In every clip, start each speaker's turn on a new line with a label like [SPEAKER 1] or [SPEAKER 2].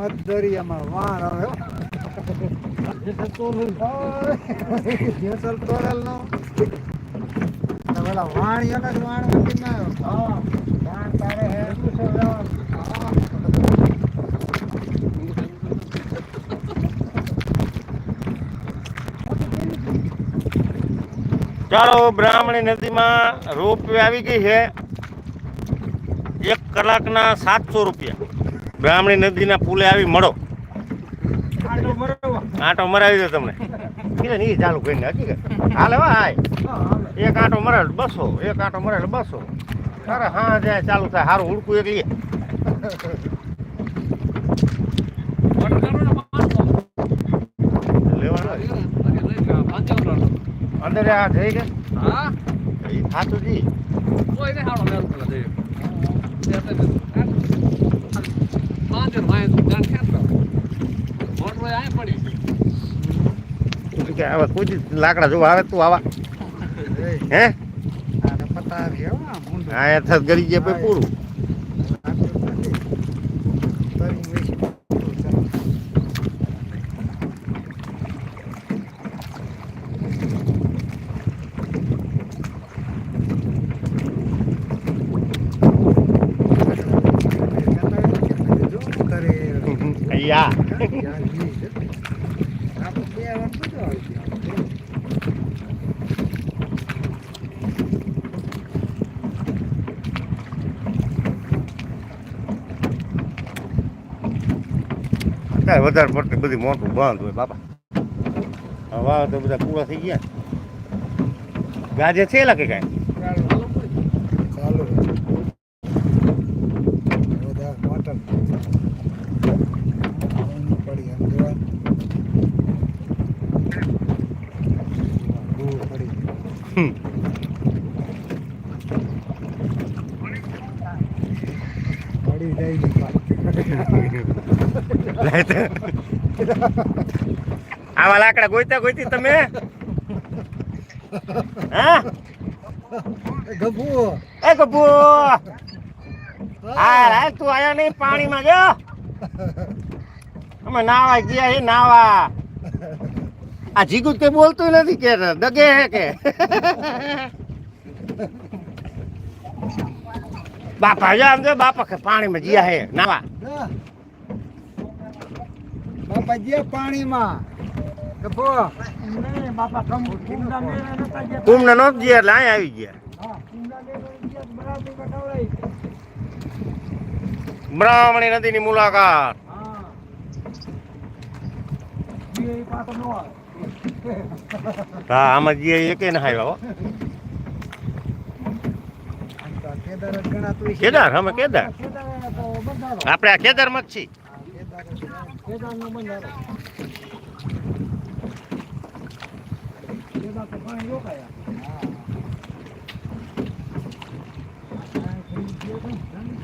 [SPEAKER 1] મધદરિયામાં વાણ આવે. જેસલ પેલા વાણિયાના જ વાણ મૂકી ના આવ્યો. વાણ તારે હે, શું છે
[SPEAKER 2] ચાલો બ્રાહ્મણી નદીમાં રોપ આવી ગઈ છે. એક કલાકના સાતસો રૂપિયા. બ્રાહ્મણી નદીના પુલે આવી મળો. આંટો મરાવી. દો તમને. કીધે નહીં ચાલુ કરીને હકીકત. હાલે હાય. એક આંટો મરાવે બસો એક આંટો મરાવે બસો. અરે હા જાય ચાલુ થાય સારું ઉડકું એક લઈએ લેવાનો અંદર આ જઈ હા એ થાતું જી તું કે આવે કોઈ લાકડા જોવા આવે તું આવા. હે?
[SPEAKER 1] હો,
[SPEAKER 2] એ થત ગરી ગયા પૂરું
[SPEAKER 1] ચાલો.
[SPEAKER 2] અહીંયા કાંઈ વધારે પડતી બધી મોટું બંધ હોય બાપા હવે તો બધા પૂરા થઈ ગયા ગાજે છે લાગે કાંઈ
[SPEAKER 1] ચાલો બધા મટન પડી એમ જોવા ધૂળ પડી
[SPEAKER 2] હમ.
[SPEAKER 1] પડી જાય ની
[SPEAKER 2] લે તો. આવા લાકડા ગોઈતા ગોઈતી તમે? હા?
[SPEAKER 1] ગભુ.
[SPEAKER 2] એ ગભુ. હા તું આયા નહીં પાણીમાં જો. અમે નાવા ગયા એ નાવા. આ જીગુ તે બોલતું નથી કે દગે હે કે? બાપા જો આમ જો બાપા કે પાણીમાં જીયા હે. નાવા.
[SPEAKER 1] બાપા જે પાણીમાં.
[SPEAKER 2] નો ગયા એટલે અહીંયા આવી ગયા. બ્રાહ્મણી નદીની મુલાકાત. હા. આમાં જે એકે ના બાબા કેદાર? અમે કેદાર. આપણે આ કેદારમાં છીએ.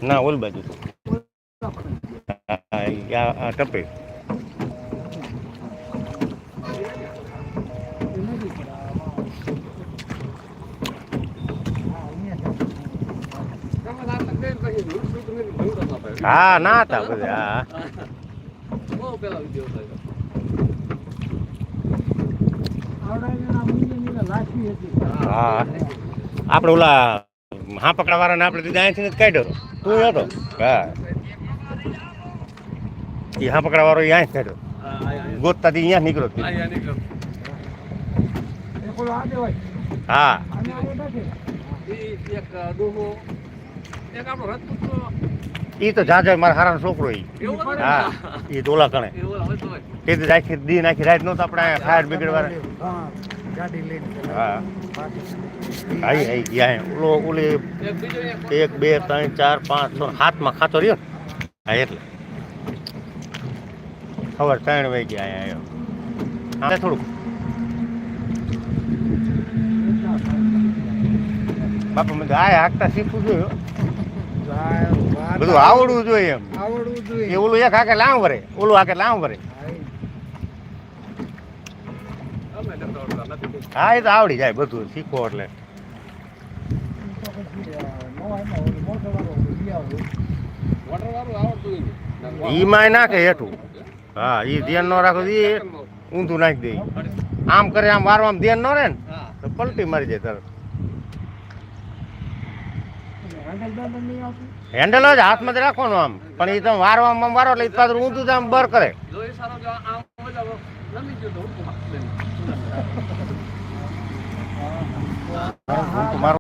[SPEAKER 2] ના ઓલ બાજુ. ટપે. હા, ના હતા બધા, હા આપણે ઓલા હા પકડા વાળાને આપણે દીધા અહીંથી કાઢ્યો તું હતો? હા. એ હા પકડા વાળો અહીંયા કાઢ્યો. ગોતતાથી અહીંયા નીકળ્યો હા. એ તો જાજા મારા હારાનો છોકરો ઈ. હા એ ઢોલા કણે એ તો આખી દી નાખી રાત નહોતા આપણે ફાયર બ્રિગેડ વાળા.
[SPEAKER 1] હા ગાડી લઈને
[SPEAKER 2] હા.
[SPEAKER 1] પાકિસ્તાન
[SPEAKER 2] આઈ ગયા ઓલો ઓલી એક બે ત્રણ ચાર પાંચ છ હાથમાં ખાતો રહ્યો ને? હા એટલે. ખબર ત્રણ વાગે આવ્યો હા થોડુંક. બાપા મને આ હાકતા શીખવું હો. બધું આવડવું જોઈએ એમ.
[SPEAKER 1] આવડવું જોઈએ.
[SPEAKER 2] એ ઓલું એક હાકે લાવ ભરે ઓલું હાકે લાવ ભરે. હા એ તો આવડી જાય બધું શીખો એટલે. ઈમાં નાખે હેઠું. હા એ ધ્યાન ન રાખો એ ઊંધું નાખી દે આમ કરે આમ વારવા ધ્યાન ન રહે ને તો પલટી મારી જાય તરત. હેન્ડલ જ હાથમાં જ રાખવાનું આમ પણ એ તમે વારવામાં વારો એટલે પાછું ઊંધું જ આમ બર કરે